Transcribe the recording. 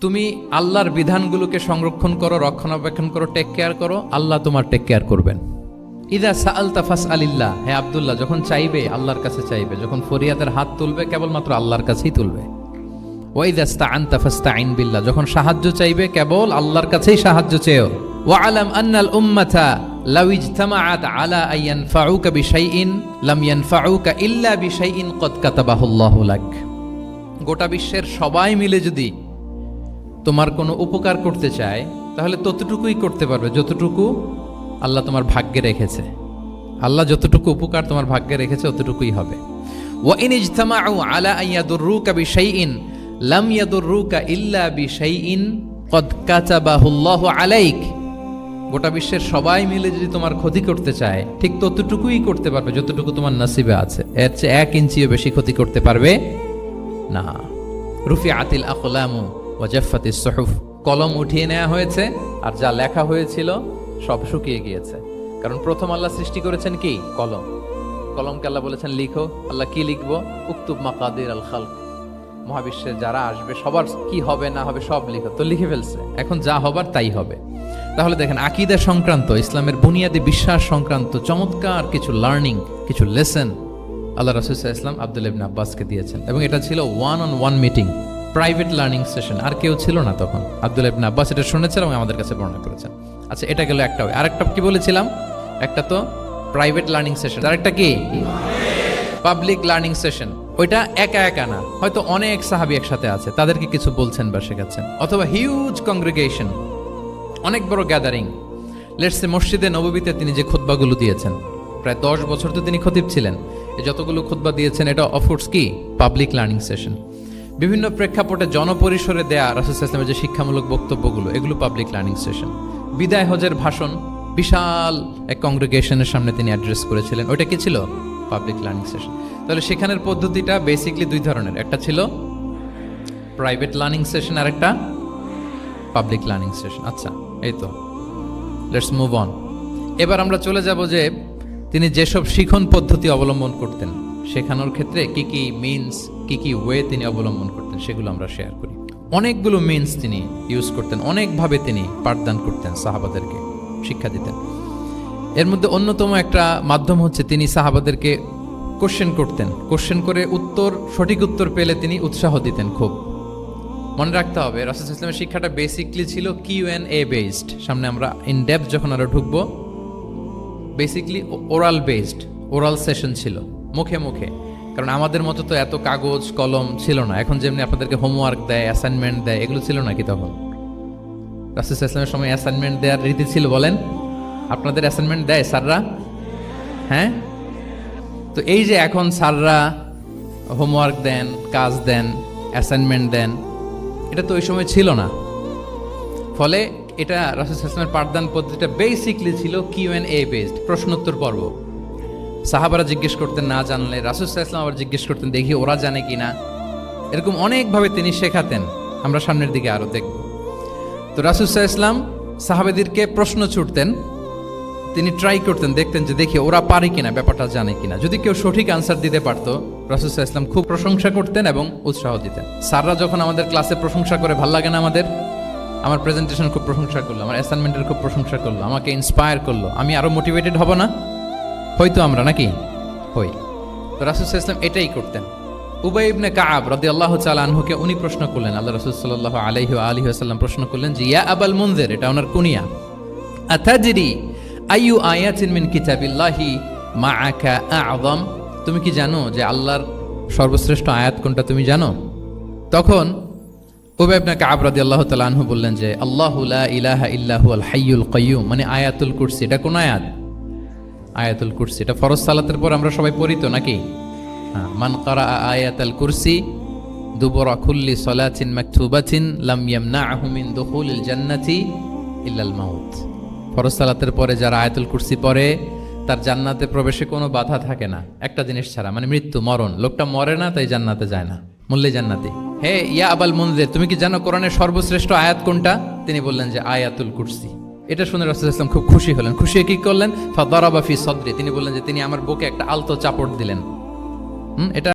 তুমি আল্লাহর বিধানগুলোকে সংরক্ষণ করো, রক্ষণাবেক্ষণ করো টেক কেয়ার করো, আল্লাহ তোমার টেক কেয়ার করবেন। ইদা সাআল তাফাস আলিল্লাহ হে আবদুল্লাহ, যখন চাইবে, আল্লাহর কাছে চাইবে। যখন ফরিয়াদের হাত তুলবে, কেবলমাত্র আল্লাহর কাছেই তুলবে। ওয়াইদাস্তা আনতা ফাস্তাইন বিল্লাহ, যখন সাহায্য চাইবে, কেবল আল্লাহর কাছেই সাহায্য চেয়েও। ওয়ালাম আন্নাল উম্মাতা লাউ ইজতামাআত আলা আইয়ান ফাউকা বিশাইইন, লাম ইয়ানফাউকা ইল্লা বিশাইইন, কদ কাতাবাহুল্লাহু লাক। গোটা বিশ্বের সবাই মিলে যদি তোমার কোনো উপকার করতে চায়, তাহলে ততটুকুই করতে পারবে, যতটুকু আল্লাহ তোমার ভাগ্যে রেখেছে। আল্লাহ যতটুকু উপকার তোমার ভাগ্যে রেখেছে, ততটুকুই হবে। আলা লাম আলাইক। গোটা বিশ্বের সবাই মিলে যদি তোমার ক্ষতি করতে চায়, ঠিক ততটুকুই করতে পারবে, যতটুকু তোমার নসিবে আছে। এর চেয়ে এক ইঞ্চিও বেশি ক্ষতি করতে পারবে না। রুফি আতিল আকলামু ওয়াজাফাতি সহুফ। কলম উঠিয়ে নেওয়া হয়েছে আর যা লেখা হয়েছিল সব শুকিয়ে গিয়েছে। কারণ প্রথম আল্লাহ সৃষ্টি করেছেন কি? কলম। কলমকে আল্লাহ বলেছেন, লিখো। আল্লাহ কি লিখব? উক্তুব মাকাদির আল খালক। মহাবিশ্বে যারা আসবে, সবার কি হবে না হবে সব লিখো। তো লিখে ফেলছে। এখন যা হবার তাই হবে। তাহলে দেখেন, আকিদা সংক্রান্ত, ইসলামের বুনিয়াদী বিশ্বাস সংক্রান্ত চমৎকার কিছু লার্নিং কিছু লেসন আল্লাহ রাসুসাহ ইসলাম আব্দুল আব্বাসকে দিয়েছেন। এবং এটা ছিল one on one meeting private learning session আর কেউ ছিল না তখন। আব্দুল ইবনে আব্বাস এটা শুনেছেন এবং আমাদের কাছে বর্ণনা করেছেন। আচ্ছা এটা গেল একটা আর আরেকটা কি বলেছিলাম? একটা তো প্রাইভেট লার্নিং সেশন আরেকটা কি? পাবলিক লার্নিং সেশন ওইটা একা একা না। হয়তো অনেক সাহাবি একসাথে আছে। তাদেরকে কিছু বলছেন বা শেখাচ্ছেন। অথবা হিউজ কংগ্রিগেশন অনেক বড় গ্যাদারিং লেটসে মসজিদে, নববীতে তিনি যে খুতবাগুলো দিয়েছেন। প্রায় দশ বছর তো তিনি খতিব ছিলেন। যতগুলো খুতবা দিয়েছেন, এটা অফোর্স কি? পাবলিক লার্নিং সেশন বিভিন্ন প্রেক্ষাপটে জনপরিসরে দেয়া রাসুল ইসলামের যে শিক্ষামূলক বক্তব্যগুলো, এগুলো পাবলিক লার্নিং সেশন বিদায় হজের ভাষণ, বিশাল এক কংগ্রিগেশনের সামনে তিনি অ্যাড্রেস করেছিলেন। ওইটা কি ছিল? পাবলিক লার্নিং সেশন তাহলে সেখানের পদ্ধতিটা বেসিকলি দুই ধরনের। একটা ছিল প্রাইভেট লার্নিং সেশন আর একটা পাবলিক লার্নিং সেশন আচ্ছা এই তো। লেটস মুভ অন এবার আমরা চলে যাব যে তিনি যেসব শিখন পদ্ধতি অবলম্বন করতেন, শেখানোর ক্ষেত্রে কি কি মিনস কি কি ওয়ে তিনি অবলম্বন করতেন, সেগুলো আমরা শেয়ার করি। অনেকগুলো মিনস তিনি ইউজ করতেন, অনেকভাবে তিনি পাঠদান করতেন সাহাবাদেরকে, শিক্ষা দিতেন। এর মধ্যে অন্যতম একটা মাধ্যম হচ্ছে তিনি সাহাবাদেরকে কোশ্চেন করতেন। কোশ্চেন করে উত্তর, সঠিক উত্তর পেলে তিনি উৎসাহ দিতেন খুব। মনে রাখতে হবে, রাসুল ইসলামের শিক্ষাটা বেসিকলি ছিল কিউ এন এ বেসড সামনে আমরা ইন ডেপথ যখন আরও ঢুকবো basically oral based oral session ছিল, মুখে মুখে। কারণ আমাদের মতো তো এত কাগজ, কলম ছিল না। এখন যেমনি আপনাদেরকে হোমওয়ার্ক দেয় অ্যাসাইনমেন্ট দেয়, এগুলো ছিল নাকি তখন? রাসুল ইসলামের সময় অ্যাসাইনমেন্ট দেওয়ার রীতি ছিল, বলেন। আপনাদের অ্যাসাইনমেন্ট দেয় স্যাররা? হ্যাঁ? তো এই যে এখন স্যাররা হোমওয়ার্ক দেন, কাজ দেন অ্যাসাইনমেন্ট দেন, এটা তো ওই সময় ছিল না। ফলে এটা রাসুল ইসলামের পাঠদান পদ্ধতিটা বেসিকলি ছিল কিউ এন এ বেসড প্রশ্নোত্তর পর্ব। সাহাবারা জিজ্ঞেস করতেন, না জানলে? রাসুল ইসলাম আবার জিজ্ঞেস করতেন, দেখি ওরা জানে কি না এরকম অনেকভাবে তিনি শেখাতেন। আমরা সামনের দিকে আরও দেখব। তো রাসুল ইসলাম সাহাবেদেরকে প্রশ্ন ছুটতেন। তিনি ট্রাই করতেন, দেখতেন যে, দেখি ওরা পারে কিনা, ব্যাপারটা জানে কিনা? যদি কেউ সঠিক আনসার দিতে পারতো রাসুসাহ ইসলাম খুব প্রশংসা করতেন এবং উৎসাহ দিতেন। স্যাররা যখন আমাদের ক্লাসে প্রশংসা করে, ভালো লাগে না আমাদের? আমার প্রেজেন্টেশন খুব প্রশংসা করল, আমার অ্যাসাইনমেন্টের খুব প্রশংসা করল, আমাকে ইন্সপায়ার করল। আমি আরও মোটিভেটেড হব না? হয়তো আমরা নাকি? হই। তো রাসুসাহ ইসলাম এটাই করতেন। উবাই ইবনে কাআব রাদিয়াল্লাহু তাআলা আনহুকে উনি প্রশ্ন করলেন, আল্লাহ রাসূল আলাইহি ওয়া আলিহি ওয়াসাল্লাম প্রশ্ন করলেন যে, ইয়া আবাল মুনজির, এটা ওনার কুনিয়া। আতাজরি আইয়ু আয়াতিন মিন কিতাবিল্লাহি মাআকা আ'যাম? তুমি কি জানো যে আল্লাহর সর্বশ্রেষ্ঠ আয়াত কোনটা তুমি জানো? তখন উবাই ইবনে কাআব আল্লাহ তাআলা আনহু বললেন যে, আল্লাহু ইলাহা ইল্লা হুয়াল হাইয়ুল কাইয়্যুম মানে আয়াতুল কুরসি, এটা কোন আয়াত? আয়াতুল কুরসি। এটা ফরজ সালাতের পর আমরা সবাই পড়ি তো নাকি? হ্যাঁ, মান কারা আয়াতাল কুরসি দুবরা কুল্লি সলাচিন মাকতুবাতিন লাম ইয়ামনাহু মিন দুখুলিল জান্নাতি ইল্লাল মাউত। ফরজ সালাতের পরে যারা আয়াতুল কুরসি পড়ে তার জান্নাতে প্রবেশে কোনো বাধা থাকে না। একটা জিনিস ছাড়া মানে মৃত্যু মরণ। লোকটা মরে না তাই জান্নাতে যায় না। মূল্যে জান্নাতি। হে ইয়া আবাল মুনজির তুমি কি জানো কোরআনের সর্বশ্রেষ্ঠ আয়াত কোনটা? তিনি বললেন যে আয়াতুল কুরসি। এটা শুনে রাসুল ইসলাম খুব খুশি হলেন। খুশি কি করলেন? ফা দরাবাফি সদরে। তিনি বললেন যে, তিনি আমার বুকে একটা আলতো চাপড় দিলেন। হুম, এটা